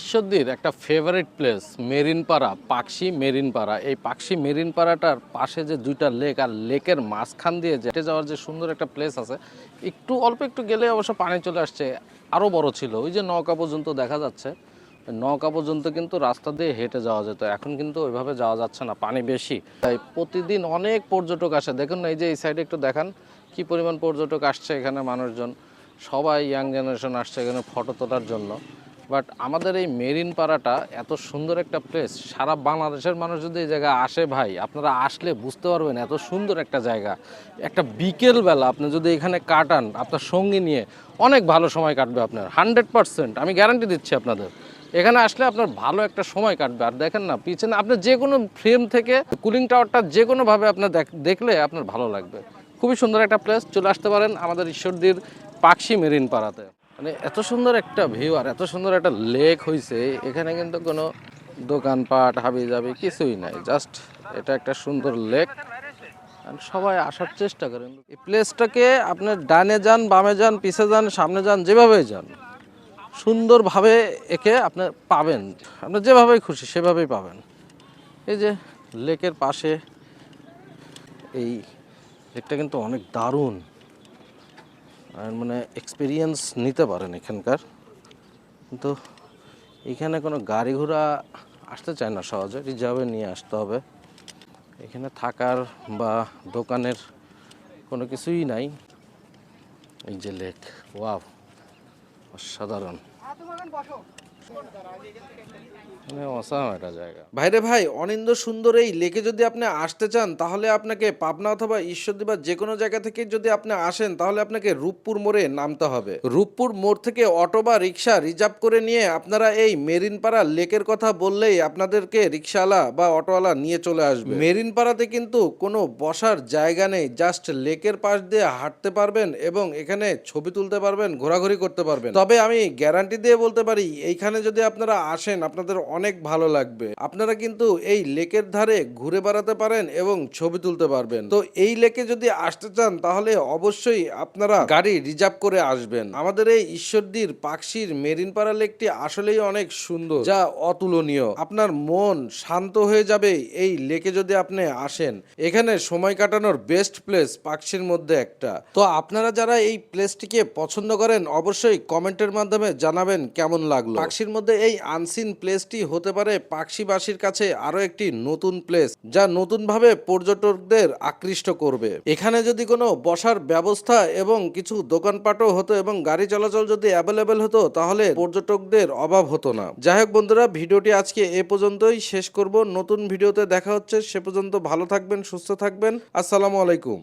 ঈশ্বরদীর একটা favourite place Marinpara, Pakshi Marinpara. এই পাকশি মেরিনপাড়াটার পাশে যে দুইটা লেক আর লেকের মাঝখান দিয়ে যেতে যাওয়ার যে সুন্দর একটা প্লেস আছে, একটু অল্প একটু গেলে অবশ্য পানি চলে আসছে আরও বড় ছিল। ওই যে নৌকা পর্যন্ত দেখা যাচ্ছে, নৌকা পর্যন্ত কিন্তু রাস্তা দিয়ে হেঁটে যাওয়া যেত। এখন কিন্তু ওইভাবে যাওয়া যাচ্ছে না, পানি বেশি। তাই প্রতিদিন অনেক পর্যটক আসে। দেখুন না, এই যে এই সাইডে একটু দেখান, কি পরিমাণ পর্যটক আসছে এখানে মানুষজন। সবাই ইয়াং জেনারেশন আসছে এখানে ফটো তোলার জন্য। বাট আমাদের এই মেরিন পাড়াটা এত সুন্দর একটা প্লেস সারা বাংলাদেশের মানুষ যদি এই জায়গায় আসে ভাই, আপনারা আসলে বুঝতে পারবেন এত সুন্দর একটা জায়গা। একটা বিকেল বেলা আপনি যদি এখানে কাটান, আপনার সঙ্গী নিয়ে অনেক ভালো সময় কাটবে আপনার হান্ড্রেড পার্সেন্ট আমি গ্যারান্টি দিচ্ছি আপনাদের। এখানে আসলে আপনার ভালো একটা সময় কাটবে। আর দেখেন না, পিছনে আপনি যে কোনো ফ্রেম থেকে কুলিং টাওয়ারটা যে কোনোভাবে আপনার দেখ- দেখলে আপনার ভালো লাগবে। খুবই সুন্দর একটা প্লেস চলে আসতে পারেন আমাদের ঈশ্বরদীর পাকশি মেরিন পাড়াতে। মানে এত সুন্দর একটা ভিউ আর এত সুন্দর একটা লেক হয়েছে এখানে কিন্তু কোনো দোকানপাট হাবি যাবি কিছুই নাই। জাস্ট এটা একটা সুন্দর লেক সবাই আসার চেষ্টা করেন। এই প্লেসটাকে আপনার ডানে যান, বামে যান, পিছে যান, সামনে যান যেভাবে যান, সুন্দরভাবে একে আপনি পাবেন। আপনার যেভাবেই খুশি সেভাবেই পাবেন। এই যে লেকের পাশে এই লেকটা কিন্তু অনেক দারুণ। আর মানে এক্সপিরিয়েন্স নিতে পারেন এখানকার। কিন্তু এখানে কোনো গাড়ি ঘোড়া আসতে চায় না সহজে রিজার্ভে নিয়ে আসতে হবে। এখানে থাকার বা দোকানের কোনো কিছুই নাই। এই যে লেক ওয়াও অসাধারণ। অসাম একটা জায়গা। ভাইরে ভাই অনিন্দ সুন্দর এই লেকে যদি আপনি আসতে চান তাহলে আপনাকে পাবনা অথবা ঈশ্বরদী বা যে কোনো জায়গা থেকে যদি আপনি আসেন তাহলে আপনাকে রূপপুর মোড়ে নামতে হবে। রূপপুর মোড় থেকে অটো বা রিক্সা রিজার্ভ করে নিয়ে আপনারা এই মেরিনপাড়া লেকের কথা বললেই আপনাদেরকে রিক্সাওয়ালা বা অটোওয়ালা নিয়ে চলে আসবে। মেরিনপাড়াতে কিন্তু কোনো বসার জায়গা নেই জাস্ট লেকের পাশ দিয়ে হাঁটতে পারবেন এবং এখানে ছবি তুলতে পারবেন ঘোরাঘুরি করতে পারবেন। তবে আমি গ্যারান্টি দিয়ে বলতে পারি এইখানে যদি আপনারা আসেন, আপনাদের অনেক ভালো লাগবে। আপনারা কিন্তু এই লেকের ধারে ঘুরে বেড়াতে পারেন এবং ছবি তুলতে পারবেন। তো এই লেকে যদি আসতে চান, তাহলে অবশ্যই আপনারা গাড়ি রিজার্ভ করে আসবেন। আমাদের এই ঈশ্বরদীর পাকশির মেরিনপাড়া লেকটি আসলেই অনেক সুন্দর, যা অতুলনীয়। আপনার মন শান্ত হয়ে যাবে এই লেকে যদি আপনি আসেন। এখানে সময় কাটানোর বেস্ট প্লেস পাকশির মধ্যে একটা। তো আপনারা যারা এই প্লেসটিকে পছন্দ করেন, অবশ্যই কমেন্টের মাধ্যমে জানাবেন কেমন লাগল। পাকশির মধ্যে এই আনসিন প্লেসটি হতে পারে পাকশিবাসীর কাছে আরও একটি নতুন প্লেস, যা নতুনভাবে পর্যটকদের আকৃষ্ট করবে। এখানে যদি কোনো বসার ব্যবস্থা এবং কিছু দোকানপাটও হতো এবং গাড়ি চলাচল যদি অ্যাভেলেবেল হতো, তাহলে পর্যটকদের অভাব হতো না। যাই হোক বন্ধুরা, ভিডিওটি আজকে এ পর্যন্তই। শেষ করব। নতুন ভিডিওতে দেখা হচ্ছে। সে পর্যন্ত ভালো থাকবেন, সুস্থ থাকবেন। আসসালামু আলাইকুম।